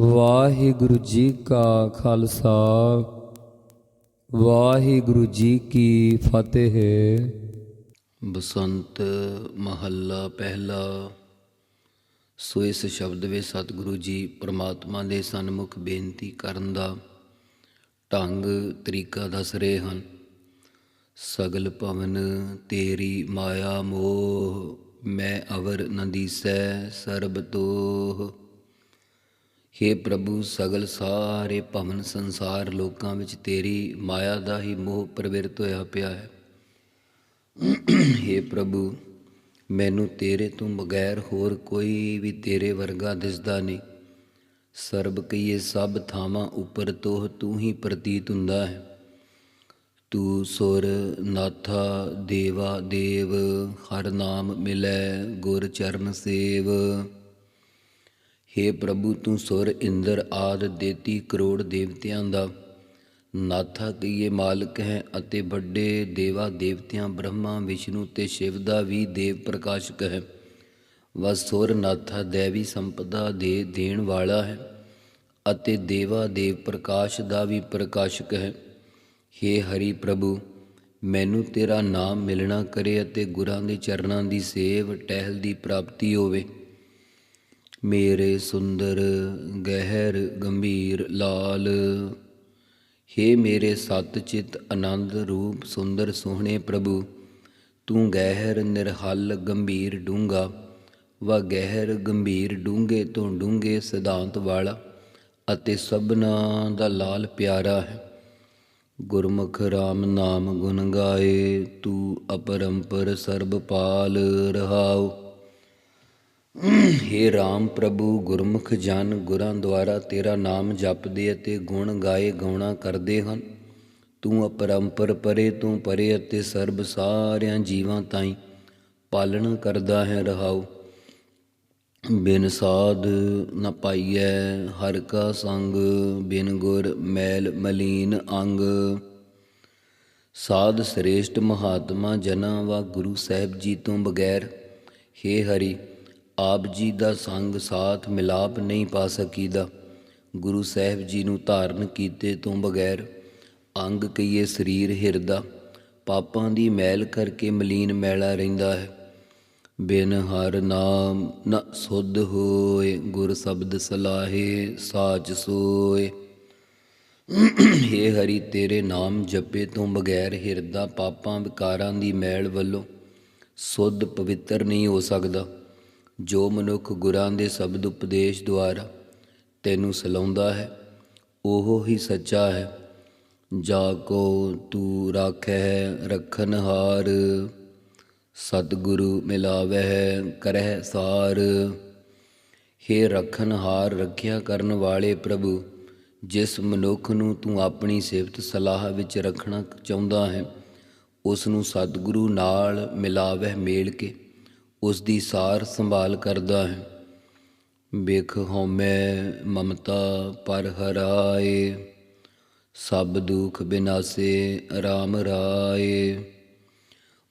ਵਾਹਿਗੁਰੂ ਜੀ ਕਾ ਖਾਲਸਾ, ਵਾਹਿਗੁਰੂ ਜੀ ਕੀ ਫਤਿਹ। ਬਸੰਤ ਮਹੱਲਾ ਪਹਿਲਾ। ਸੋ ਇਸ ਸ਼ਬਦ ਵਿੱਚ ਸਤਿਗੁਰੂ ਜੀ ਪ੍ਰਮਾਤਮਾ ਦੇ ਸਨਮੁਖ ਬੇਨਤੀ ਕਰਨ ਦਾ ਢੰਗ, ਤਰੀਕਾ ਦੱਸ ਰਹੇ ਹਨ। ਸਗਲ ਭਵਨ ਤੇਰੀ ਮਾਇਆ ਮੋਹ, ਮੈਂ ਅਵਰ ਨ ਦੀਸੈ ਸਰਬ ਤੋਹ। ਹੇ ਪ੍ਰਭੂ, ਸਗਲ ਸਾਰੇ ਭਵਨ ਸੰਸਾਰ ਲੋਕਾਂ ਵਿੱਚ ਤੇਰੀ ਮਾਇਆ ਦਾ ਹੀ ਮੋਹ ਪ੍ਰਵਿਰਤ ਹੋਇਆ ਪਿਆ ਹੈ। ਹੇ ਪ੍ਰਭੂ, ਮੈਨੂੰ ਤੇਰੇ ਤੋਂ ਬਗੈਰ ਹੋਰ ਕੋਈ ਵੀ ਤੇਰੇ ਵਰਗਾ ਦਿਸਦਾ ਨਹੀਂ। ਸਰਬ ਕਈਏ ਸਭ ਥਾਵਾਂ ਉੱਪਰ ਤੋਂ ਤੂੰ ਹੀ ਪ੍ਰਤੀਤ ਹੁੰਦਾ ਹੈ। ਤੂੰ ਸੁਰ ਨਾਥਾ ਦੇਵਾ ਦੇਵ, ਹਰ ਨਾਮ ਮਿਲੈ ਗੁਰ ਚਰਨ ਸੇਵ। ਹੇ ਪ੍ਰਭੂ, ਤੂੰ ਸੁਰ ਇੰਦਰ ਆਦ ਦੇਤੀ ਕਰੋੜ ਦੇਵਤਿਆਂ ਦਾ। ਨਾਥਾ ਕਈਏ ਮਾਲਕ ਹੈ ਅਤੇ ਵੱਡੇ ਦੇਵਾ ਦੇਵਤਿਆਂ ਬ੍ਰਹਮਾ, ਵਿਸ਼ਨੂੰ ਤੇ ਸ਼ਿਵ ਦਾ ਵੀ ਦੇਵ ਪ੍ਰਕਾਸ਼ਕ ਹੈ। ਵਸ ਨਾਥਾ ਦੇਵੀ ਸੰਪਦਾ ਦੇ ਦੇਣ ਵਾਲਾ ਹੈ ਅਤੇ ਦੇਵਾ ਦੇਵ ਪ੍ਰਕਾਸ਼ ਦਾ ਵੀ ਪ੍ਰਕਾਸ਼ਕ ਹੈ। ਹੇ ਹਰੀ ਪ੍ਰਭੂ, ਮੈਨੂੰ ਤੇਰਾ ਨਾਮ ਮਿਲਣਾ ਕਰੇ ਅਤੇ ਗੁਰਾਂ ਦੇ ਚਰਨਾਂ ਦੀ ਸੇਵ, ਟਹਿਲ ਦੀ ਪ੍ਰਾਪਤੀ ਹੋਵੇ। ਮੇਰੇ ਸੁੰਦਰ ਗਹਿਰ ਗੰਭੀਰ ਲਾਲ। ਹੇ ਮੇਰੇ ਸਤ ਚਿਤ ਆਨੰਦ ਰੂਪ ਸੁੰਦਰ ਸੋਹਣੇ ਪ੍ਰਭੂ, ਤੂੰ ਗਹਿਰ ਨਿਰਹਲ ਗੰਭੀਰ ਡੂੰਗਾ ਵਾ ਗਹਿਰ ਗੰਭੀਰ ਡੂੰਗੇ ਤੋਂ ਡੂੰਗੇ ਸਿਧਾਂਤ ਵਾਲਾ ਅਤੇ ਸਭਨਾ ਦਾ ਲਾਲ ਪਿਆਰਾ ਹੈ। ਗੁਰਮੁਖ RAM ਨਾਮ ਗੁਣ ਗਾਏ, ਤੂੰ ਅਪਰੰਪਰ ਸਰਬ ਪਾਲ ਰਹਾਉ। ਹੇ ਰਾਮ ਪ੍ਰਭੂ, ਗੁਰਮੁਖ ਜਨ, ਗੁਰਾਂ ਦੁਆਰਾ ਤੇਰਾ ਨਾਮ ਜਪਦੇ ਅਤੇ ਗੁਣ ਗਾਏ ਗਾਉਣਾ ਕਰਦੇ ਹਨ। ਤੂੰ ਅਪਰੰਪਰ ਪਰੇ, ਤੂੰ ਪਰੇ ਅਤੇ ਸਰਬ ਸਾਰਿਆਂ ਜੀਵਾਂ ਤਾਈਂ ਪਾਲਣ ਕਰਦਾ ਹੈ ਰਹਾਉ। ਬਿਨ ਸਾਧ ਨ ਪਾਈਐ ਹਰ ਕਾ ਸੰਗ, ਬਿਨ ਗੁਰ ਮੈਲ ਮਲੀਨ ਅੰਗ। ਸਾਧ ਸ੍ਰੇਸ਼ਟ ਮਹਾਤਮਾ ਜਨਾ ਵਾ ਗੁਰੂ ਸਾਹਿਬ ਜੀ ਤੋਂ ਬਗੈਰ। ਹੇ ਹਰੀ ਆਪ ਜੀ ਦਾ ਸੰਗ ਸਾਥ ਮਿਲਾਪ ਨਹੀਂ ਪਾ ਸਕੀਦਾ। ਗੁਰੂ ਸਾਹਿਬ ਜੀ ਨੂੰ ਧਾਰਨ ਕੀਤੇ ਤੋਂ ਬਗੈਰ ਅੰਗ ਕਈਏ ਸਰੀਰ ਹਿਰਦਾ, ਪਾਪਾਂ ਦੀ ਮੈਲ ਕਰਕੇ ਮਲੀਨ ਮੈਲਾ ਰਹਿੰਦਾ ਹੈ। ਬਿਨ ਹਰ ਨਾਮ ਨ ਸੁਧ ਹੋਏ, ਗੁਰ ਸ਼ਬਦ ਸਲਾਹੇ ਸਾਚ ਸੋਏ। ਹੇ ਹਰੀ, ਤੇਰੇ ਨਾਮ ਜਪੇ ਤੋਂ ਬਗੈਰ ਹਿਰਦਾ, ਪਾਪਾਂ ਵਿਕਾਰਾਂ ਦੀ ਮੈਲ ਵੱਲੋਂ ਸੁੱਧ ਪਵਿੱਤਰ ਨਹੀਂ ਹੋ ਸਕਦਾ। ਜੋ ਮਨੁੱਖ ਗੁਰਾਂ ਦੇ ਸ਼ਬਦ ਉਪਦੇਸ਼ ਦੁਆਰਾ ਤੈਨੂੰ ਸਲਾਉਂਦਾ ਹੈ, ਉਹ ਹੀ ਸੱਚਾ ਹੈ। ਜਾ ਕੋ ਤੂੰ ਰਾਖੈ ਰਖਨ ਹਾਰ, ਸਤਿਗੁਰੂ ਮਿਲਾਵਹਿ ਕਰਹਿ ਸਾਰ। ਹੇ ਰਖਨ ਹਾਰ ਰੱਖਿਆ ਕਰਨ ਵਾਲੇ ਪ੍ਰਭੂ, ਜਿਸ ਮਨੁੱਖ ਨੂੰ ਤੂੰ ਆਪਣੀ ਸਿਫਤ ਸਲਾਹ ਵਿੱਚ ਰੱਖਣਾ ਚਾਹੁੰਦਾ ਹੈ ਉਸ ਨੂੰ ਸਤਿਗੁਰੂ ਨਾਲ ਮਿਲਾਵਹਿ ਮੇਲ ਕੇ ਉਸ ਦੀ ਸਾਰ ਸੰਭਾਲ ਕਰਦਾ ਹੈ। ਵੇਖ ਹਉਮੈ ਮਮਤਾ ਪਰ ਹਰਾਏ, ਸਭ ਦੁੱਖ ਬਿਨਾਸੇ RAM ਰਾਏ।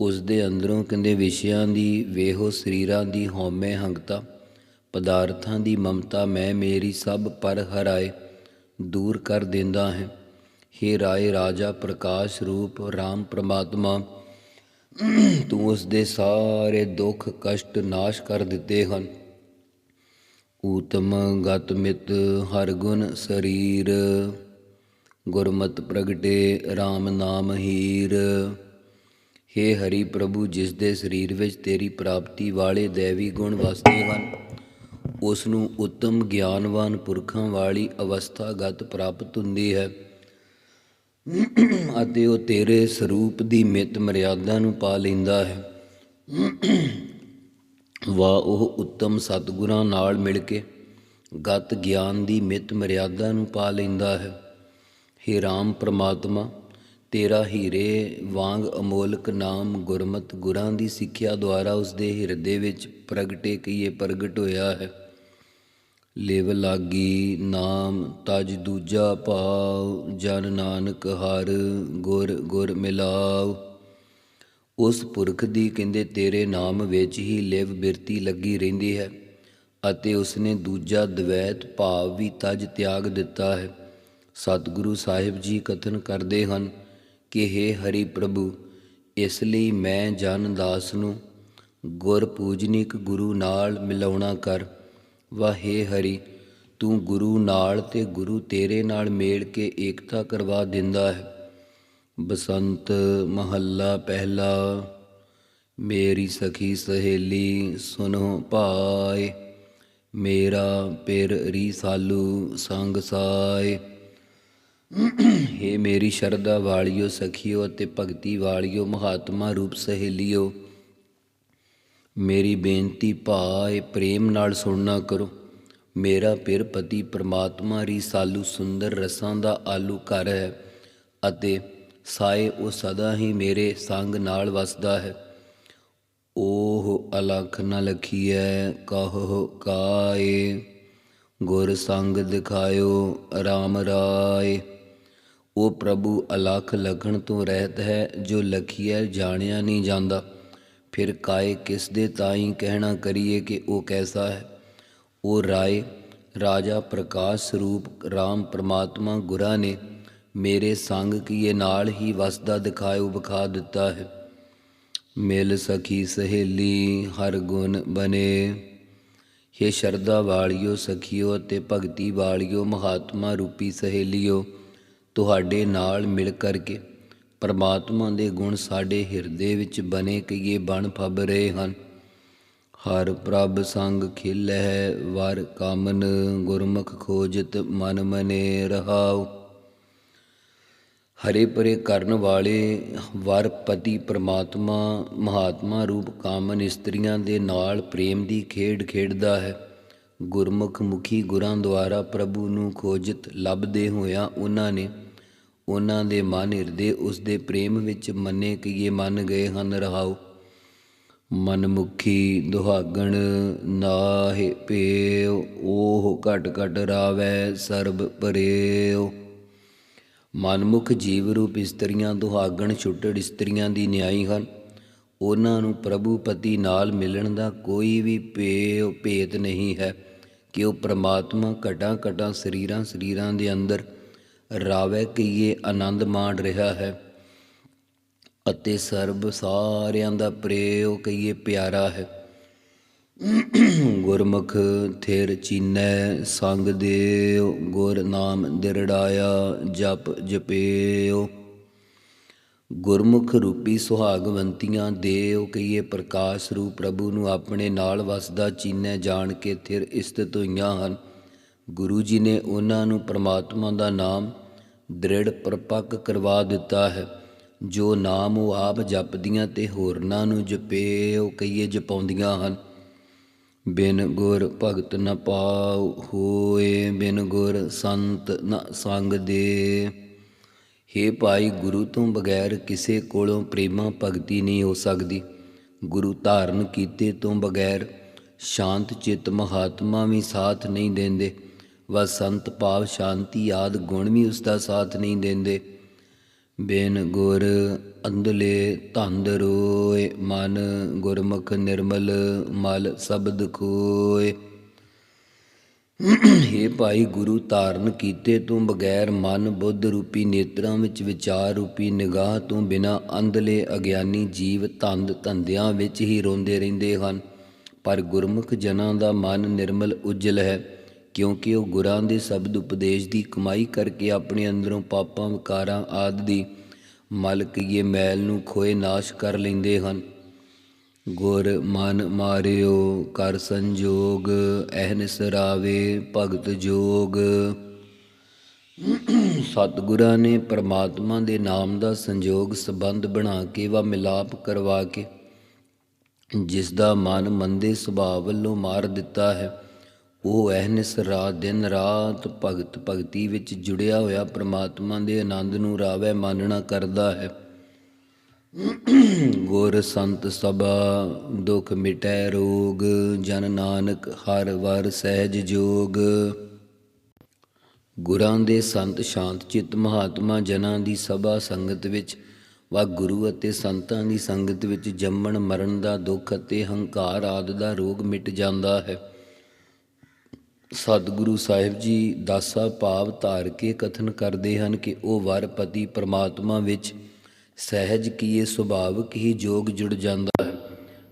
ਉਸ ਦੇ ਅੰਦਰੋਂ ਕਹਿੰਦੇ ਵਿਸ਼ਿਆਂ ਦੀ, ਵੇਹੋ ਸਰੀਰਾਂ ਦੀ ਹਉਮੈ ਹੰਗਤਾ, ਪਦਾਰਥਾਂ ਦੀ ਮਮਤਾ ਮੈਂ ਮੇਰੀ ਸਭ ਪਰ ਹਰਾਏ, ਦੂਰ ਕਰ ਦਿੰਦਾ ਹੈ। ਹੇ ਰਾਏ ਰਾਜਾ ਪ੍ਰਕਾਸ਼ ਰੂਪ RAM ਪ੍ਰਮਾਤਮਾ ਤੂੰ ਉਸ ਦੇ ਸਾਰੇ ਦੁੱਖ, ਕਸ਼ਟ ਨਾਸ਼ ਕਰ ਦਿੱਤੇ ਹਨ। ਊਤਮ ਗਤ ਮਿਤ ਹਰ ਗੁਣ ਸਰੀਰ, ਗੁਰਮਤ ਪ੍ਰਗਟੇ RAM ਨਾਮ ਹੀਰ। ਹੇ ਹਰੀ ਪ੍ਰਭੂ, ਜਿਸ ਦੇ ਸਰੀਰ ਵਿੱਚ ਤੇਰੀ ਪ੍ਰਾਪਤੀ ਵਾਲੇ ਦੇਵੀ ਗੁਣ ਵਸਦੇ ਹਨ ਉਸ ਨੂੰ ਉੱਤਮ ਗਿਆਨਵਾਨ ਪੁਰਖਾਂ ਵਾਲੀ ਅਵਸਥਾਗਤ ਪ੍ਰਾਪਤ ਹੁੰਦੀ ਹੈ। ਅਤੇ ਉਹ ਤੇਰੇ ਸਰੂਪ ਦੀ ਮਿਤ ਮਰਿਆਦਾ ਨੂੰ ਪਾ ਲੈਂਦਾ ਹੈ। ਵਾ ਉਹ ਉੱਤਮ ਸਤਿਗੁਰਾਂ ਨਾਲ ਮਿਲ ਕੇ ਗਤ ਗਿਆਨ ਦੀ ਮਿਤ ਮਰਿਆਦਾ ਨੂੰ ਪਾ ਲੈਂਦਾ ਹੈ। ਹੇ ਰਾਮ ਪ੍ਰਮਾਤਮਾ, ਤੇਰਾ ਹੀਰੇ ਵਾਂਗ ਅਮੋਲਕ ਨਾਮ ਗੁਰਮਤ ਗੁਰਾਂ ਦੀ ਸਿੱਖਿਆ ਦੁਆਰਾ ਉਸ ਦੇ ਹਿਰਦੇ ਵਿੱਚ ਪ੍ਰਗਟੇ ਕੀਏ ਪ੍ਰਗਟ ਹੋਇਆ ਹੈ। ਲਿਵ ਲਾਗੀ ਨਾਮ ਤਜ ਦੂਜਾ ਭਾਵ ਜਨ ਨਾਨਕ ਹਰ ਗੁਰ ਗੁਰ ਮਿਲਾਵ ਉਸ ਪੁਰਖ ਦੀ ਕਹਿੰਦੇ, ਤੇਰੇ ਨਾਮ ਵਿੱਚ ਹੀ ਲਿਵ ਬਿਰਤੀ ਲੱਗੀ ਰਹਿੰਦੀ ਹੈ ਅਤੇ ਉਸਨੇ ਦੂਜਾ ਦਵੈਤ ਭਾਵ ਵੀ ਤਜ ਤਿਆਗ ਦਿੱਤਾ ਹੈ। ਸਤਿਗੁਰੂ ਸਾਹਿਬ ਜੀ ਕਥਨ ਕਰਦੇ ਹਨ ਕਿ हे ਹਰੀ ਪ੍ਰਭੂ ਇਸ ਲਈ ਮੈਂ ਜਨ ਦਾਸ ਨੂੰ ਗੁਰ ਪੂਜਨਿਕ ਗੁਰੂ ਨਾਲ ਮਿਲਾਉਣਾ ਕਰ। ਵਾਹੇ ਹਰੀ, ਤੂੰ ਗੁਰੂ ਨਾਲ ਤੇ ਗੁਰੂ ਤੇਰੇ ਨਾਲ ਮੇਲ ਕੇ ਏਕਤਾ ਕਰਵਾ ਦਿੰਦਾ ਹੈ। ਬਸੰਤ ਮਹੱਲਾ ਪਹਿਲਾ, ਮੇਰੀ ਸਖੀ ਸਹੇਲੀ ਸੁਨੋ ਭਾਏ ਮੇਰਾ ਪਿਰ ਰੀਸਾਲੂ ਸੰਗ ਸਾਏ। ਹੇ ਮੇਰੀ ਸ਼ਰਧਾ ਵਾਲਿਓ, ਸਖੀਓ ਅਤੇ ਭਗਤੀ ਵਾਲਿਓ, ਮਹਾਤਮਾ ਰੂਪ ਸਹੇਲਿਓ ਮੇਰੀ ਬੇਨਤੀ ਭਾਏ ਪ੍ਰੇਮ ਨਾਲ ਸੁਣਨਾ ਕਰੋ। ਮੇਰਾ ਪਿਰ ਪਤੀ ਪ੍ਰਮਾਤਮਾ ਰੀਸਾਲੂ ਸੁੰਦਰ ਰਸਾਂ ਦਾ ਆਲੂ ਘਰ ਹੈ ਅਤੇ ਸਾਏ ਉਹ ਸਦਾ ਹੀ ਮੇਰੇ ਸੰਗ ਨਾਲ ਵਸਦਾ ਹੈ। ਓਹ ਅਲਖ ਨ ਲਖੀਐ, ਕਹੋ ਕਾਏ, ਗੁਰ ਸੰਗ ਦਿਖਾਇਓ RAM ਰਾਏ। ਉਹ ਪ੍ਰਭੂ ਅਲਖ ਲਖਣ ਤੋਂ ਰਹਿਤ ਹੈ, ਜੋ ਲਖੀਐ ਜਾਣਿਆ ਨਹੀਂ ਜਾਂਦਾ। ਫਿਰ ਕਾਏ ਕਿਸ ਦੇ ਤਾਈ ਕਹਿਣਾ ਕਰੀਏ ਕਿ ਉਹ ਕੈਸਾ ਹੈ? ਉਹ ਰਾਏ, ਰਾਜਾ ਪ੍ਰਕਾਸ਼ ਸਰੂਪ RAM ਪ੍ਰਮਾਤਮਾ ਗੁਰਾਂ ਨੇ ਮੇਰੇ ਸੰਗ ਕੀਏ ਨਾਲ ਹੀ ਵਸਦਾ ਦਿਖਾਇਓ ਵਿਖਾ ਦਿੱਤਾ ਹੈ। ਮਿਲ ਸਖੀ ਸਹੇਲੀ ਹਰ ਗੁਣ ਬਨੇ। ਹੇ ਸ਼ਰਧਾ ਵਾਲਿਓ ਸਖੀਓ ਅਤੇ ਭਗਤੀ ਵਾਲਿਓ ਮਹਾਤਮਾ ਰੂਪੀ ਸਹੇਲਿਓ, ਤੁਹਾਡੇ ਨਾਲ ਮਿਲ ਕਰਕੇ ਪਰਮਾਤਮਾ ਦੇ ਗੁਣ ਸਾਡੇ ਹਿਰਦੇ ਵਿੱਚ ਬਨੇ ਕਈਏ ਬਣ ਫੱਬ ਰਹੇ ਹਨ। ਹਰ ਪ੍ਰਭ ਸੰਗ ਖਿਲੈ, ਵਰ ਕਾਮਨ ਗੁਰਮੁਖ ਖੋਜਤ ਮਨ ਮਨੇ ਰਹਾਉ। ਹਰੇ ਪਰੇ ਕਰਨ ਵਾਲੇ, ਵਰ ਪਤੀ ਪ੍ਰਮਾਤਮਾ, ਮਹਾਤਮਾ ਰੂਪ ਕਾਮਨ ਇਸਤਰੀਆਂ ਦੇ ਨਾਲ ਪ੍ਰੇਮ ਦੀ ਖੇਡ ਖੇਡਦਾ ਹੈ। ਗੁਰਮੁਖ ਮੁਖੀ ਗੁਰਾਂ ਦੁਆਰਾ ਪ੍ਰਭੂ ਨੂੰ ਖੋਜਤ, ਲੱਭਦੇ ਹੋਇਆਂ ਉਹਨਾਂ ਨੇ ਉਹਨਾਂ ਦੇ ਮਨ ਹਿਰਦੇ ਉਸ ਦੇ ਪ੍ਰੇਮ ਵਿੱਚ ਮੰਨੇ ਕੀਏ ਮੰਨ ਗਏ ਹਨ ਰਹਾਉ। ਮਨਮੁਖੀ ਦੁਹਾਗਣ ਨਾਹਿ ਪੇਉ ਉਹ ਘਟ ਘਟ ਰਾਵੈ ਸਰਬ ਪਰੇਉ। ਮਨਮੁਖ ਜੀਵ ਰੂਪ ਇਸਤਰੀਆਂ ਦੁਹਾਗਣ ਛੁੱਟੜ ਇਸਤਰੀਆਂ ਦੀ ਨਿਆਈ ਹਨ। ਉਹਨਾਂ ਨੂੰ ਪ੍ਰਭੂ ਪਤੀ ਨਾਲ ਮਿਲਣ ਦਾ ਕੋਈ ਵੀ ਪੇਉ ਭੇਤ ਨਹੀਂ ਹੈ ਕਿ ਉਹ ਪ੍ਰਮਾਤਮਾ ਘਟਾਂ ਘਟਾਂ ਸਰੀਰਾਂ ਸਰੀਰਾਂ ਦੇ ਅੰਦਰ ਰਾਵੈ ਕਈਏ ਆਨੰਦ ਮਾਣ ਰਿਹਾ ਹੈ। ਅਤੇ ਸਰਬ ਸਾਰਿਆਂ ਦਾ ਪ੍ਰੇਉ ਕਈਏ ਪਿਆਰਾ ਹੈ। ਗੁਰਮੁਖ ਥਿਰ ਚੀਨੈ, ਸੰਗ ਦੇਉ, ਗੁਰ ਨਾਮ ਦਿਰੜਾਇਆ, ਜਪ ਜਪੇਉ। ਗੁਰਮੁਖ ਰੂਪੀ ਸੁਹਾਗਵੰਤੀਆਂ ਦੇਉ ਕਈਏ ਪ੍ਰਕਾਸ਼ ਰੂਪ ਪ੍ਰਭੂ ਨੂੰ ਆਪਣੇ ਨਾਲ ਵਸਦਾ ਚੀਨੈ ਜਾਣ ਕੇ ਥਿਰ ਇਸਤਤ ਹੋਈਆਂ ਹਨ। ਗੁਰੂ ਜੀ ਨੇ ਉਹਨਾਂ ਨੂੰ ਪ੍ਰਮਾਤਮਾ ਦਾ ਨਾਮ ਦ੍ਰਿੜ ਪਰਪੱਕ ਕਰਵਾ ਦਿੱਤਾ ਹੈ, ਜੋ ਨਾਮ ਉਹ ਆਪ ਜਪਦੀਆਂ ਤੇ ਹੋਰਨਾਂ ਨੂੰ ਜਪੇਉ ਕਈਏ ਜਪਾਉਂਦੀਆਂ ਹਨ। ਬਿਨ ਗੁਰ ਭਗਤ ਨ ਪਾਉ ਹੋਏ, ਬਿਨ ਗੁਰ ਸੰਤ ਨ ਸੰਗ ਦੇ। ਹੇ ਭਾਈ, ਗੁਰੂ ਤੋਂ ਬਗੈਰ ਕਿਸੇ ਕੋਲੋਂ ਪ੍ਰੇਮਾ ਭਗਤੀ ਨਹੀਂ ਹੋ ਸਕਦੀ। ਗੁਰੂ ਧਾਰਨ ਕੀਤੇ ਤੋਂ ਬਗੈਰ ਸ਼ਾਂਤ ਚਿਤ ਮਹਾਤਮਾ ਵੀ ਸਾਥ ਨਹੀਂ ਦਿੰਦੇ। ਵਸੰਤ ਭਾਵ ਸ਼ਾਂਤੀ ਆਦ ਗੁਣ ਵੀ ਉਸ ਦਾ ਸਾਥ ਨਹੀਂ ਦਿੰਦੇ। ਬੇਨ ਗੁਰ ਅੰਧਲੇ ਧੰਦ ਰੋਏ, ਮਨ ਗੁਰਮੁਖ ਨਿਰਮਲ ਮਲ ਸ਼ਬਦ ਖੋਏ। ਹੇ ਭਾਈ ਗੁਰੂ ਧਾਰਨ ਕੀਤੇ ਤੋਂ ਬਗੈਰ ਮਨ ਬੁੱਧ ਰੂਪੀ ਨੇਤਰਾਂ ਵਿੱਚ ਵਿਚਾਰ ਰੂਪੀ ਨਿਗਾਹ ਤੋਂ ਬਿਨਾ ਅੰਧਲੇ ਅਗਿਆਨੀ ਜੀਵ ਧੰਦ ਧੰਦਿਆਂ ਵਿੱਚ ਹੀ ਰੋਂਦੇ ਰਹਿੰਦੇ ਹਨ। ਪਰ ਗੁਰਮੁਖ ਜਨਾਂ ਦਾ ਮਨ ਨਿਰਮਲ, ਉਜਲ ਹੈ। ਕਿਉਂਕਿ ਉਹ ਗੁਰਾਂ ਦੇ ਸ਼ਬਦ ਉਪਦੇਸ਼ ਦੀ ਕਮਾਈ ਕਰਕੇ ਆਪਣੇ ਅੰਦਰੋਂ ਪਾਪਾਂ, ਵਿਕਾਰਾਂ ਆਦਿ ਦੀ ਮਲ ਕੀਏ ਮੈਲ ਨੂੰ ਖੋਏ ਨਾਸ਼ ਕਰ ਲੈਂਦੇ ਹਨ। ਗੁਰ ਮਨ ਮਾਰਿਓ, ਕਰ ਸੰਜੋਗ ਅਹਨਿਸ ਰਾਵੇ ਭਗਤ ਜੋਗ। ਸਤਿਗੁਰਾਂ ਨੇ ਪ੍ਰਮਾਤਮਾ ਦੇ ਨਾਮ ਦਾ ਸੰਜੋਗ ਸੰਬੰਧ ਬਣਾ ਕੇ ਵਾ ਮਿਲਾਪ ਕਰਵਾ ਕੇ ਜਿਸ ਦਾ ਮਨ ਮੰਦੇ ਸੁਭਾਅ ਵੱਲੋਂ ਮਾਰ ਦਿੱਤਾ ਹੈ। ਉਹ ਅਹਨਿਸ ਰਾਤ ਦਿਨ ਰਾਤ ਭਗਤ ਭਗਤੀ ਵਿੱਚ ਜੁੜਿਆ ਹੋਇਆ ਪ੍ਰਮਾਤਮਾ ਦੇ ਆਨੰਦ ਨੂੰ ਰਾਵੈ ਮਾਨਣਾ ਕਰਦਾ ਹੈ। ਗੁਰ ਸੰਤ ਸਭਾ, ਦੁਖ ਮਿਟੈ ਰੋਗ, ਜਨ ਨਾਨਕ ਹਰ ਵਰ ਸਹਿਜ ਜੋਗ। ਗੁਰਾਂ ਦੇ ਸੰਤ ਸ਼ਾਂਤ ਚਿੱਤ ਮਹਾਤਮਾ ਜਨਾਂ ਦੀ ਸਭਾ ਸੰਗਤ ਵਿੱਚ ਵਾ ਗੁਰੂ ਅਤੇ ਸੰਤਾਂ ਦੀ ਸੰਗਤ ਵਿੱਚ ਜੰਮਣ ਮਰਨ ਦਾ ਦੁੱਖ ਅਤੇ ਹੰਕਾਰ ਆਦਿ ਦਾ ਰੋਗ ਮਿਟ ਜਾਂਦਾ ਹੈ। ਸਤਿਗੁਰੂ ਸਾਹਿਬ ਜੀ ਦਾਸਾ ਭਾਵ ਧਾਰ ਕੇ ਕਥਨ ਕਰਦੇ ਹਨ ਕਿ ਉਹ ਵਰ ਪਤੀ ਪ੍ਰਮਾਤਮਾ ਵਿੱਚ ਸਹਿਜ ਕੀਏ ਸੁਭਾਵਿਕ ਹੀ ਜੋਗ ਜੁੜ ਜਾਂਦਾ ਹੈ।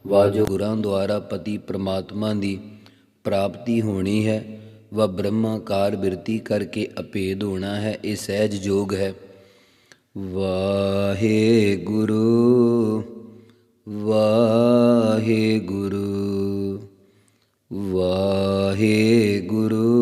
ਵਾ ਗੁਰਾਂ ਦੁਆਰਾ ਪਤੀ ਪ੍ਰਮਾਤਮਾ ਦੀ ਪ੍ਰਾਪਤੀ ਹੋਣੀ ਹੈ। ਵਾ ਬ੍ਰਹਮਾਕਾਰ ਬਿਰਤੀ ਕਰਕੇ ਅਪੇਦ ਹੋਣਾ ਹੈ, ਇਹ ਸਹਿਜ ਜੋਗ ਹੈ। ਵਾਹਿਗੁਰੂ ਵਾਹਿਗੁਰੂ ਵਾਹਿਗੁਰੂ ਵਾਹਿਗੁਰੂ।